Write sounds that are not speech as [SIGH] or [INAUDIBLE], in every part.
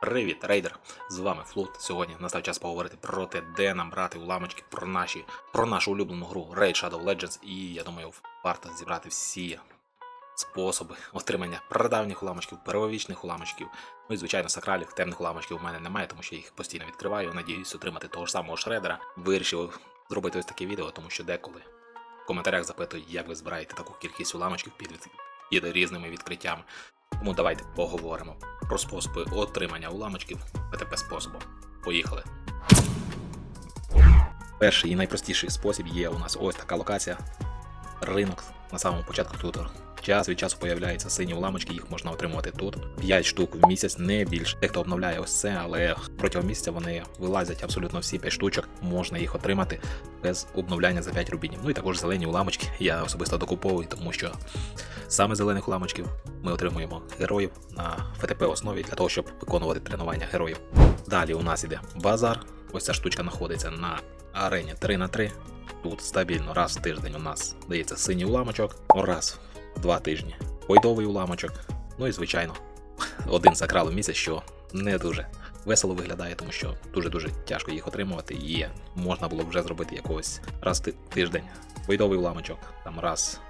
Привіт, рейдер! З вами Флут. Сьогодні настав час поговорити про те, де нам брати уламочки про наші, про нашу улюблену гру Raid Shadow Legends. І я думаю, варто зібрати всі способи отримання прадавніх уламочків, первовічних уламочків. Ну і звичайно, сакралів, темних уламочків у мене немає, тому що я їх постійно відкриваю. Надіюсь отримати того ж самого шредера. Вирішив зробити ось таке відео, тому що деколи в коментарях запитують, як ви збираєте таку кількість уламочків під різними відкриттями. Тому давайте поговоримо про способи отримання уламочків ПТП способом. Поїхали. Перший і найпростіший спосіб є у нас ось така локація. Ринок на самому початку тут. Час від часу появляються сині уламочки, їх можна отримувати тут. 5 штук в місяць, не більше. Дехто обновляє ось це, але протягом місяця вони вилазять абсолютно всі 5 штучок. Можна їх отримати без обновляння за 5 рубінів. Ну і також зелені уламочки я особисто докуповую, тому що саме зелених уламочків ми отримуємо героїв на ФТП основі для того, щоб виконувати тренування героїв. Далі у нас іде базар. Ось ця штучка знаходиться на арені 3 на 3 Тут стабільно раз в тиждень у нас дається синій уламочок, раз два тижні бойдовий уламочок. Ну і звичайно, [LAUGHS] один закрал в місяць, що не дуже весело виглядає, тому що дуже-дуже тяжко їх отримувати, і можна було б вже зробити якогось раз в тиждень бойдовий уламочок, там раз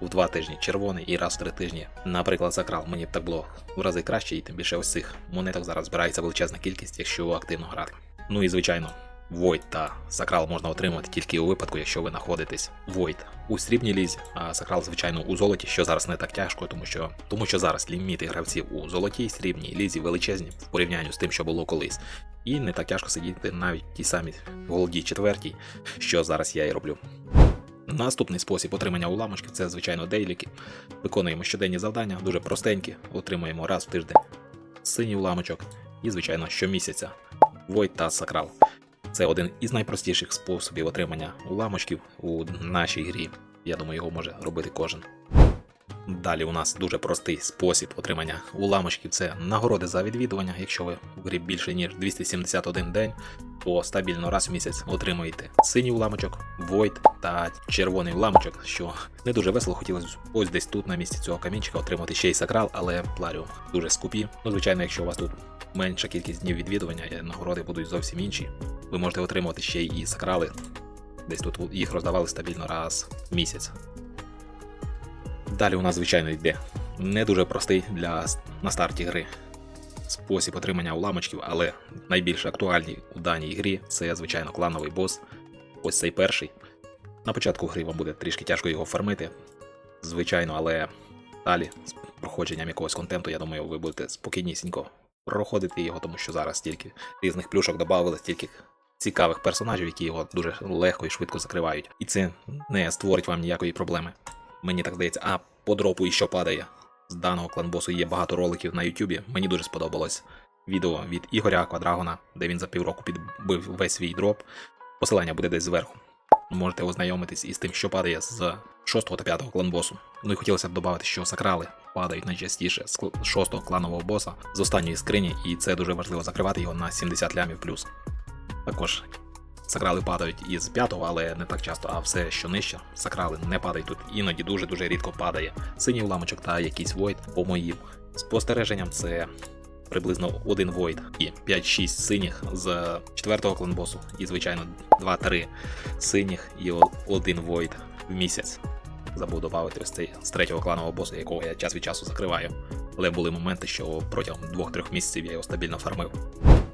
в два тижні червоний і раз в три тижні. Наприклад, закрал мені б так було в рази краще, і тим більше ось цих монеток зараз збирається величезна кількість, якщо активно грати. Ну і звичайно, Void та Сакрал можна отримати тільки у випадку, якщо ви знаходитесь Void у срібній лізі, а Сакрал, звичайно, у золоті, що зараз не так тяжко, тому що, тому що зараз ліміти гравців у золотій срібній лізі величезні в порівнянні з тим, що було колись. І не так тяжко сидіти навіть тій самій голді четвертій, що зараз я і роблю. Наступний спосіб отримання уламочків це, звичайно, дейліки. Виконуємо щоденні завдання, дуже простенькі, отримуємо раз в тиждень синій уламочок і, звичайно, щомісяця Void та Сакрал. Це один із найпростіших способів отримання уламочків у нашій грі. Я думаю, його може робити кожен. Далі у нас дуже простий спосіб отримання уламочків це нагороди за відвідування. Якщо ви в грі більше ніж 271 день, то стабільно раз в місяць отримуєте синій уламочок, Void та червоний уламочок, що не дуже весело хотілося б ось десь тут на місці цього камінчика отримати ще й сакрал, але пларіум дуже скупі. Ну, звичайно, якщо у вас тут менша кількість днів відвідування, е, нагороди будуть зовсім інші. Ви можете отримувати ще й і сакрали. Десь тут їх роздавали стабільно раз в місяць. Далі у нас, звичайно, йде не дуже простий для на старті гри спосіб отримання уламочків, але найбільш актуальний у даній грі це, звичайно, клановий бос. Ось цей перший. На початку гри вам буде трішки тяжко його фармити, звичайно, але далі з проходженням якогось контенту, я думаю, ви будете спокійнісінько проходити його, тому що зараз стільки різних плюшок додали, стільки цікавих персонажів, які його дуже легко і швидко закривають. І це не створить вам ніякої проблеми. Мені так здається, а по дропу і що падає. З даного кланбосу є багато роликів на Ютубі. Мені дуже сподобалось відео від Ігоря Аквадрагона, де він за півроку підбив весь свій дроп. Посилання буде десь зверху. Можете ознайомитись із тим, що падає з 6 та 5 кланбосу. Ну і хотілося б додати, що сакрали падають найчастіше з 6 кланового боса з останньої скрині, і це дуже важливо закривати його на 70 лямів плюс. Також сакрали падають із 5, але не так часто, а все, що нижче, сакрали не падають тут, іноді дуже-дуже рідко падає. Синій уламочок та якийсь войд, по моїм спостереженням, це приблизно один войд і 5-6 синіх з 4 кланбосу, і, звичайно, 2-3 синіх і один войд в місяць. Забув додати ось цей з третього кланового босу, якого я час від часу закриваю. Але були моменти, що протягом 2-3 місяців я його стабільно фармив.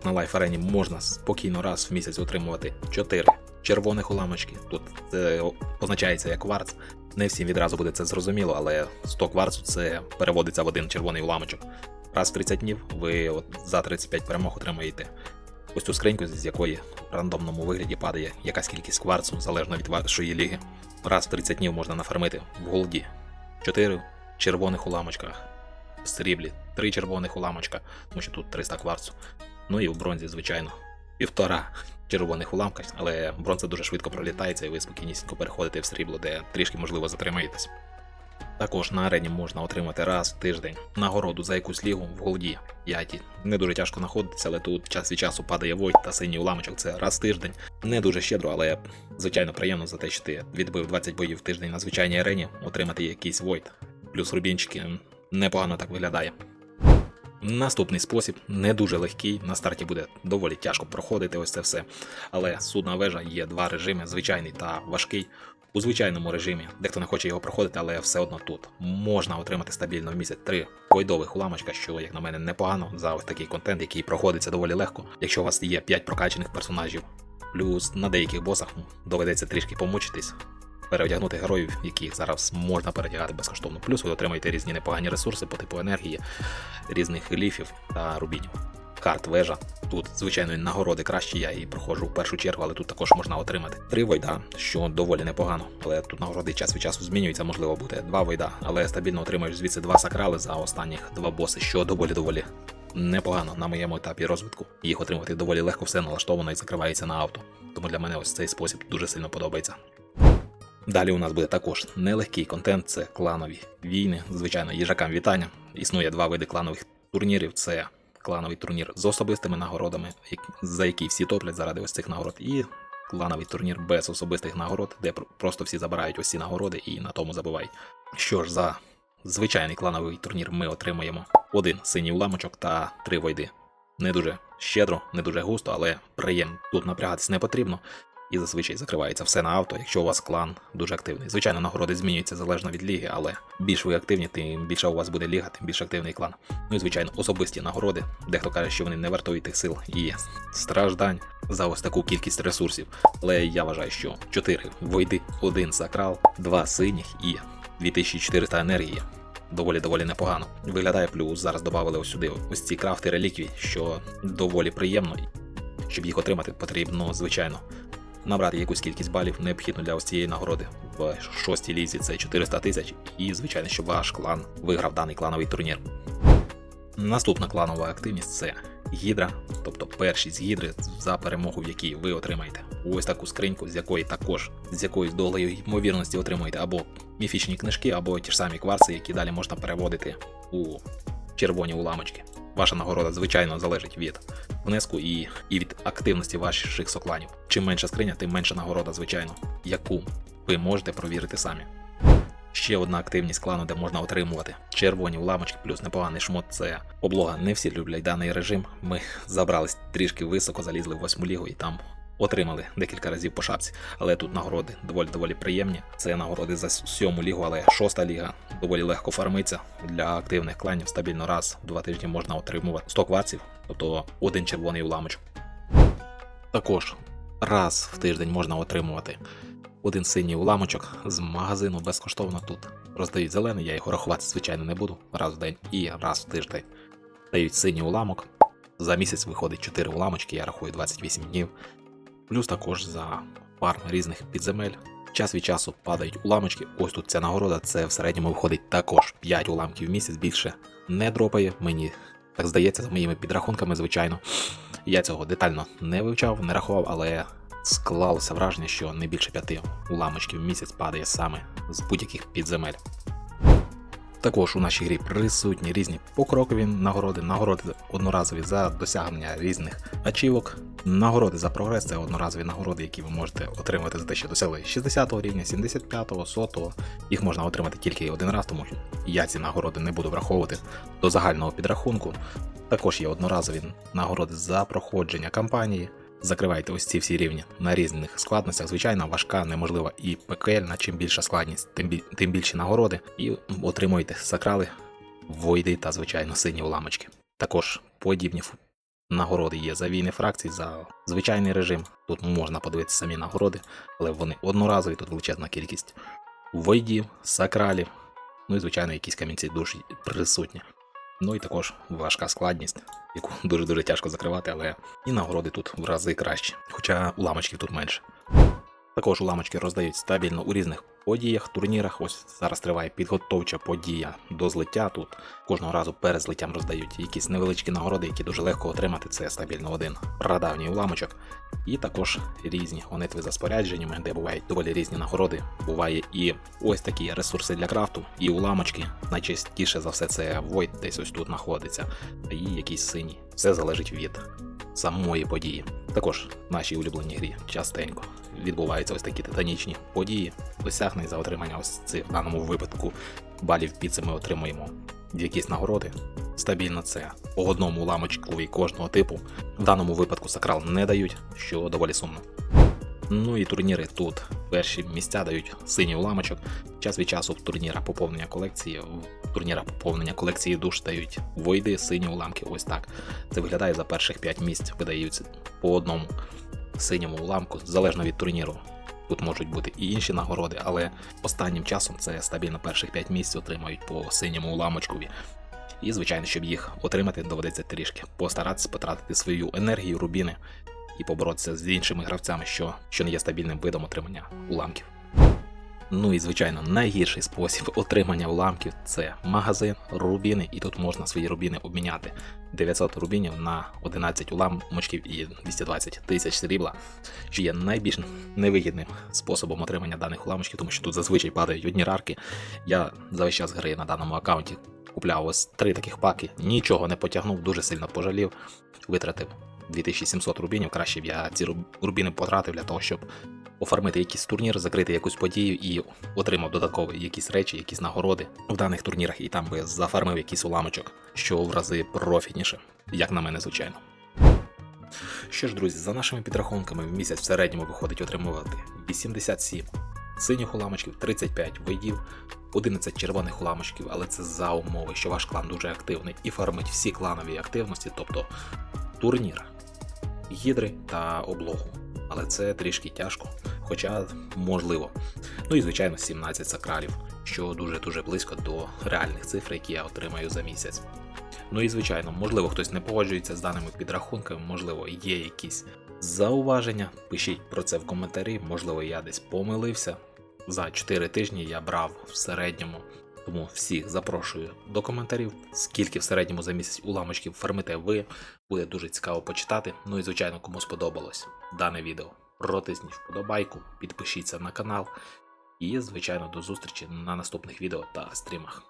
На лайф арені можна спокійно раз в місяць отримувати 4 червоних уламочки. Тут це позначається як кварц. Не всім відразу буде це зрозуміло, але 100 кварцу це переводиться в один червоний уламочок. Раз в 30 днів ви от за 35 перемог отримаєте ось цю скриньку, з якої в рандомному вигляді падає якась кількість кварцу, залежно від вашої ліги. Раз в 30 днів можна нафармити в голді 4 червоних уламочках, в сріблі 3 червоних уламочка, тому що тут 300 кварцу. Ну і в бронзі, звичайно, півтора червоних уламка, але бронза дуже швидко пролітається, і ви спокійнісінько переходите в срібло, де трішки можливо затримаєтесь. Також на арені можна отримати раз в тиждень нагороду за якусь лігу в голді. Яті. Не дуже тяжко знаходитися, але тут час від часу падає войт та синій уламочок. Це раз в тиждень. Не дуже щедро, але звичайно приємно за те, що ти відбив 20 боїв в тиждень на звичайній арені, отримати якийсь войт. Плюс рубінчики непогано так виглядає. Наступний спосіб не дуже легкий. На старті буде доволі тяжко проходити ось це все. Але судна вежа є два режими: звичайний та важкий. У звичайному режимі дехто не хоче його проходити, але все одно тут можна отримати стабільно в місяць три койдових уламочка, що, як на мене, непогано за ось такий контент, який проходиться доволі легко. Якщо у вас є 5 прокачаних персонажів, плюс на деяких босах ну, доведеться трішки помучитись, переодягнути героїв, яких зараз можна передягати безкоштовно. Плюс ви отримаєте різні непогані ресурси по типу енергії, різних ліфів та рубінів. Карт вежа. Тут, звичайно, нагороди краще, я її проходжу в першу чергу, але тут також можна отримати три войда, що доволі непогано. Але тут нагороди час від часу змінюються, можливо, буде два войда, але стабільно отримаєш звідси два сакрали за останніх два боси, що доволі доволі непогано на моєму етапі розвитку. Їх отримати доволі легко, все налаштовано і закривається на авто. Тому для мене ось цей спосіб дуже сильно подобається. Далі у нас буде також нелегкий контент, це кланові війни. Звичайно, їжакам вітання. Існує два види кланових турнірів: це клановий турнір з особистими нагородами, за які всі топлять заради ось цих нагород, і клановий турнір без особистих нагород, де просто всі забирають ці нагороди і на тому забувають. Що ж, за звичайний клановий турнір ми отримаємо один синій уламочок та три войди. Не дуже щедро, не дуже густо, але приємно. Тут напрягатись не потрібно. І зазвичай закривається все на авто, якщо у вас клан дуже активний. Звичайно, нагороди змінюються залежно від ліги, але більш ви активні, тим більше у вас буде ліга, тим більш активний клан. Ну і звичайно, особисті нагороди. Дехто каже, що вони не вартують тих сил і страждань за ось таку кількість ресурсів. Але я вважаю, що 4 войди, 1 сакрал, 2 синіх і 2400 енергії. Доволі доволі непогано. Виглядає плюс. Зараз додали ось сюди ось ці крафти реліквій, що доволі приємно. Щоб їх отримати, потрібно, звичайно, набрати якусь кількість балів необхідно для ось цієї нагороди. В шостій лізі це 400 тисяч, і звичайно, щоб ваш клан виграв даний клановий турнір. Наступна кланова активність це гідра, тобто першість гідри, за перемогу в якій ви отримаєте ось таку скриньку, з якої також з якоїсь долею ймовірності отримуєте або міфічні книжки, або ті ж самі кварци, які далі можна переводити у червоні уламочки. Ваша нагорода, звичайно, залежить від внеску і, і від активності ваших сокланів. Чим менша скриня, тим менша нагорода, звичайно, яку ви можете провірити самі. Ще одна активність клану, де можна отримувати червоні уламочки, плюс непоганий шмот це облога. Не всі люблять даний режим. Ми забрались трішки високо, залізли в восьму лігу і там отримали декілька разів по шапці. Але тут нагороди доволі доволі приємні. Це нагороди за сьому лігу, але шоста ліга доволі легко фармиться. Для активних кланів стабільно раз в два тижні можна отримувати 100 кварців, тобто один червоний уламочок. Також раз в тиждень можна отримувати один синій уламочок з магазину безкоштовно тут. Роздають зелений, я його рахувати, звичайно, не буду раз в день і раз в тиждень. Дають синій уламок. За місяць виходить 4 уламочки, я рахую 28 днів. Плюс також за фарм різних підземель. Час від часу падають уламочки. Ось тут ця нагорода, це в середньому виходить також 5 уламків в місяць, більше не дропає. Мені так здається, за моїми підрахунками, звичайно. Я цього детально не вивчав, не рахував, але склалося враження, що не більше п'яти уламочків в місяць падає саме з будь-яких підземель. Також у нашій грі присутні різні покрокові нагороди, нагороди одноразові за досягнення різних ачівок, нагороди за прогрес це одноразові нагороди, які ви можете отримати за те, що досягли 60 рівня, 75-го, 100-го. Їх можна отримати тільки один раз, тому що я ці нагороди не буду враховувати до загального підрахунку. Також є одноразові нагороди за проходження кампанії. Закривайте ось ці всі рівні на різних складностях. Звичайно, важка, неможлива і пекельна. Чим більша складність, тим, бі- тим більші нагороди. І отримуєте сакрали, войди та, звичайно, сині уламочки. Також подібні нагороди є за війни фракцій, за звичайний режим. Тут можна подивитися самі нагороди, але вони одноразові, тут величезна кількість войдів, сакралів, ну і, звичайно, якісь камінці душі присутні. Ну і також важка складність, яку [LAUGHS] дуже-дуже тяжко закривати, але і нагороди тут в рази краще, хоча уламочків тут менше. Також уламочки роздають стабільно у різних подіях, турнірах. Ось зараз триває підготовча подія до злиття. Тут кожного разу перед злиттям роздають якісь невеличкі нагороди, які дуже легко отримати. Це стабільно один прадавній уламочок. І також різні гонитви за спорядженнями, де бувають доволі різні нагороди. Буває і ось такі ресурси для крафту, і уламочки. Найчастіше за все це Void десь ось тут знаходиться, і якісь сині. Все залежить від самої події. Також в нашій улюбленій грі частенько відбуваються ось такі титанічні події. Досягнень за отримання ось цих в даному випадку балів піци ми отримуємо якісь нагороди. Стабільно це по одному уламочкові кожного типу. В даному випадку сакрал не дають, що доволі сумно. Ну і турніри тут перші місця дають синій уламочок. Час від часу в турнірах поповнення колекції, в турнірах поповнення колекції душ дають войди, сині уламки. Ось так. Це виглядає за перших 5 місць, видаються по одному синьому уламку, залежно від турніру. Тут можуть бути і інші нагороди, але останнім часом це стабільно перших 5 місць отримають по синьому уламочкові. І, звичайно, щоб їх отримати, доведеться трішки постаратися потратити свою енергію, рубіни і поборотися з іншими гравцями, що, що не є стабільним видом отримання уламків. Ну і звичайно, найгірший спосіб [LAUGHS] отримання уламків це магазин, рубіни, і тут можна свої рубіни обміняти 900 рубінів на 11 уламочків і 220 тисяч срібла, що є найбільш невигідним способом отримання даних уламочків, тому що тут зазвичай падають одні рарки. Я за весь час гри на даному аккаунті купляв ось три таких паки, нічого не потягнув, дуже сильно пожалів, витратив 2700 рубінів. Краще б я ці рубіни потратив для того, щоб оформити якийсь турнір, закрити якусь подію і отримав додаткові якісь речі, якісь нагороди в даних турнірах, і там би зафармив якийсь уламочок, що в рази профітніше, як на мене, звичайно. Що ж, друзі, за нашими підрахунками, в місяць в середньому виходить отримувати 87 синіх уламочків, 35 войдів, 11 червоних уламочків, але це за умови, що ваш клан дуже активний і фармить всі кланові активності, тобто турнір, гідри та облогу. Але це трішки тяжко, хоча можливо. Ну і звичайно 17 сакралів, що дуже-дуже близько до реальних цифр, які я отримаю за місяць. Ну і звичайно, можливо, хтось не погоджується з даними підрахунками, можливо, є якісь зауваження. Пишіть про це в коментарі, можливо, я десь помилився. За 4 тижні я брав в середньому. Тому всіх запрошую до коментарів, скільки в середньому за місяць уламочків фармите ви. Буде дуже цікаво почитати. Ну і звичайно, кому сподобалось дане відео. Протисніть вподобайку, підпишіться на канал. І, звичайно, до зустрічі на наступних відео та стрімах.